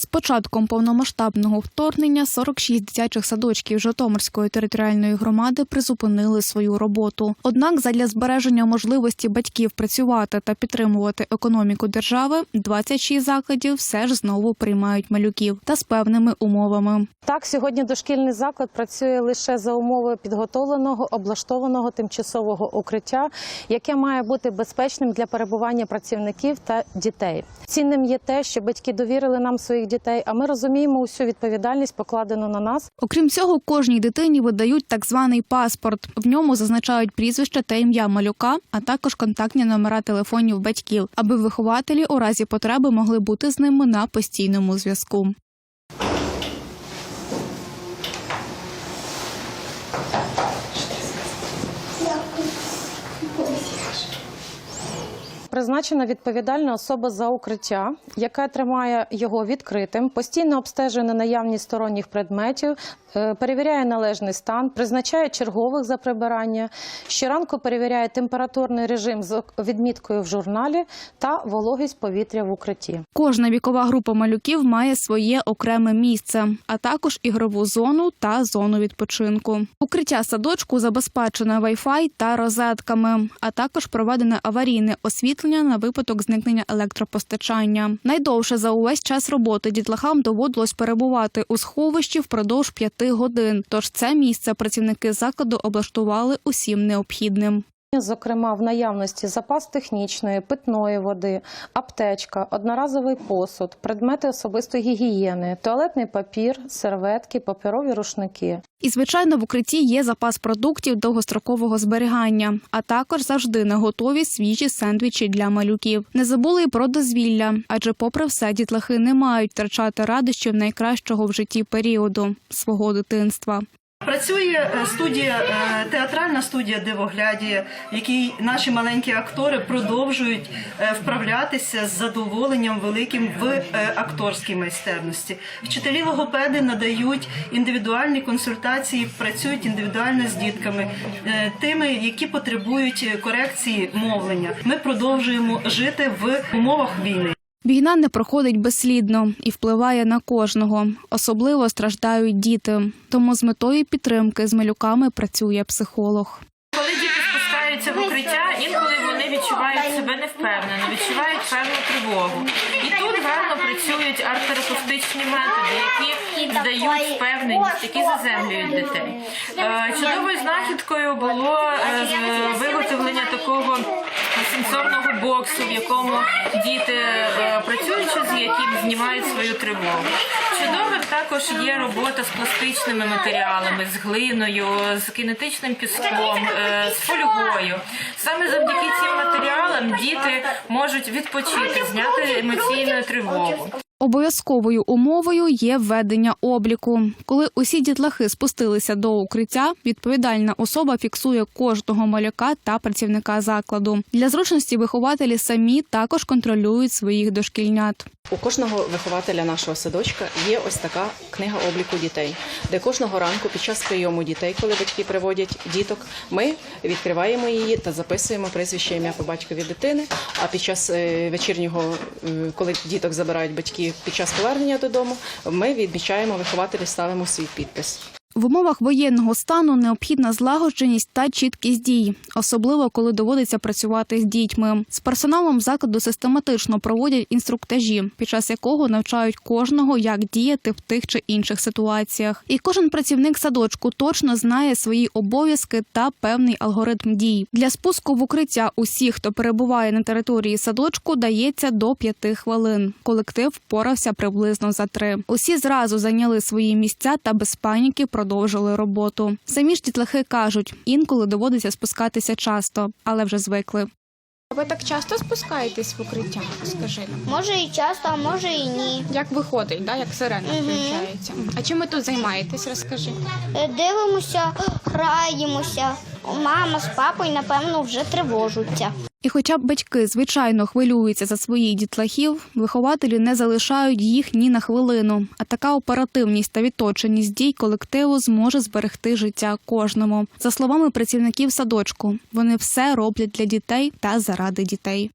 З початком повномасштабного вторгнення 46 дитячих садочків Житомирської територіальної громади призупинили свою роботу. Однак, задля збереження можливості батьків працювати та підтримувати економіку держави, 26 закладів все ж знову приймають малюків та з певними умовами. Так, сьогодні дошкільний заклад працює лише за умови підготовленого облаштованого тимчасового укриття, яке має бути безпечним для перебування працівників та дітей. Цінним є те, що батьки довірили нам своїх дітей, а ми розуміємо усю відповідальність, покладену на нас. Окрім цього, кожній дитині видають так званий паспорт. В ньому зазначають прізвище та ім'я малюка, а також контактні номера телефонів батьків, аби вихователі у разі потреби могли бути з ними на постійному зв'язку. Призначена відповідальна особа за укриття, яка тримає його відкритим, постійно обстежує на наявність сторонніх предметів, е, перевіряє належний стан, призначає чергових за прибирання. Щоранку перевіряє температурний режим з відміткою в журналі та вологість повітря в укритті. Кожна вікова група малюків має своє окреме місце, а також ігрову зону та зону відпочинку. Укриття садочку забезпечене Wi-Fi та розетками, а також проведене аварійне освітлення на випадок зникнення електропостачання. Найдовше за увесь час роботи дітлахам доводилось перебувати у сховищі впродовж п'яти годин. Тож це місце працівники закладу облаштували усім необхідним. Зокрема, в наявності запас технічної, питної води, аптечка, одноразовий посуд, предмети особистої гігієни, туалетний папір, серветки, паперові рушники. І, звичайно, в укритті є запас продуктів довгострокового зберігання, а також завжди на готові свіжі сендвічі для малюків. Не забули й про дозвілля, адже, попри все, дітлахи не мають втрачати радощів найкращого в житті періоду свого дитинства. Працює е, студія, е, театральна студія Дивогляді, в якій наші маленькі актори продовжують е, вправлятися з задоволенням великим в акторській майстерності. Вчителі логопеди надають індивідуальні консультації, працюють індивідуально з дітками, тими, які потребують корекції мовлення. Ми продовжуємо жити в умовах війни. Війна не проходить безслідно і впливає на кожного. Особливо страждають діти. Тому з метою підтримки з малюками працює психолог. Коли діти спускаються в укриття, інколи вони відчувають себе невпевнено, відчувають певну тривогу. І тут гарно працюють арт-терапевтичні методи, які дають впевненість, які заземлюють дітей. Е, Чудовою знахідкою було е, виготовлення такого сенсорного боксу, в якому діти, е, працюючи з яким, знімають свою тривогу. Чудовим також є робота з пластичними матеріалами, з глиною, з кінетичним піском, е, з фольгою. Саме завдяки цим матеріалам діти можуть відпочити, зняти емоційну тривогу. Обов'язковою умовою є введення обліку. Коли усі дітлахи спустилися до укриття, відповідальна особа фіксує кожного малюка та працівника закладу. Для зручності вихователі самі також контролюють своїх дошкільнят. У кожного вихователя нашого садочка є ось така книга обліку дітей, де кожного ранку під час прийому дітей, коли батьки приводять діток, ми відкриваємо її та записуємо прізвище ім'я по батькові дитини. А під час е, вечірнього, е, коли діток забирають батьки під час повернення додому, ми відмічаємо вихователі, ставимо свій підпис. В умовах воєнного стану необхідна злагодженість та чіткість дій, особливо коли доводиться працювати з дітьми. З персоналом закладу систематично проводять інструктажі, під час якого навчають кожного, як діяти в тих чи інших ситуаціях. І кожен працівник садочку точно знає свої обов'язки та певний алгоритм дій. Для спуску в укриття усіх, хто перебуває на території садочку, дається до п'яти хвилин. Колектив впорався приблизно за три. Усі зразу зайняли свої місця та без паніки продовжили роботу. Самі ж дітлахи кажуть, інколи доводиться спускатися часто, але вже звикли. Ви так часто спускаєтесь в укриття? Скажи нам. Може і часто, а може і ні. Як виходить, да? як сирена включається. А чим ви тут займаєтесь? Розкажи. Е, Дивимося, граємося. Мама з папою, напевно, вже тривожуться. І хоча б батьки звичайно хвилюються за своїх дітлахів, вихователі не залишають їх ні на хвилину. А така оперативність та відточеність дій колективу зможе зберегти життя кожному. За словами працівників садочку, вони все роблять для дітей та заради дітей.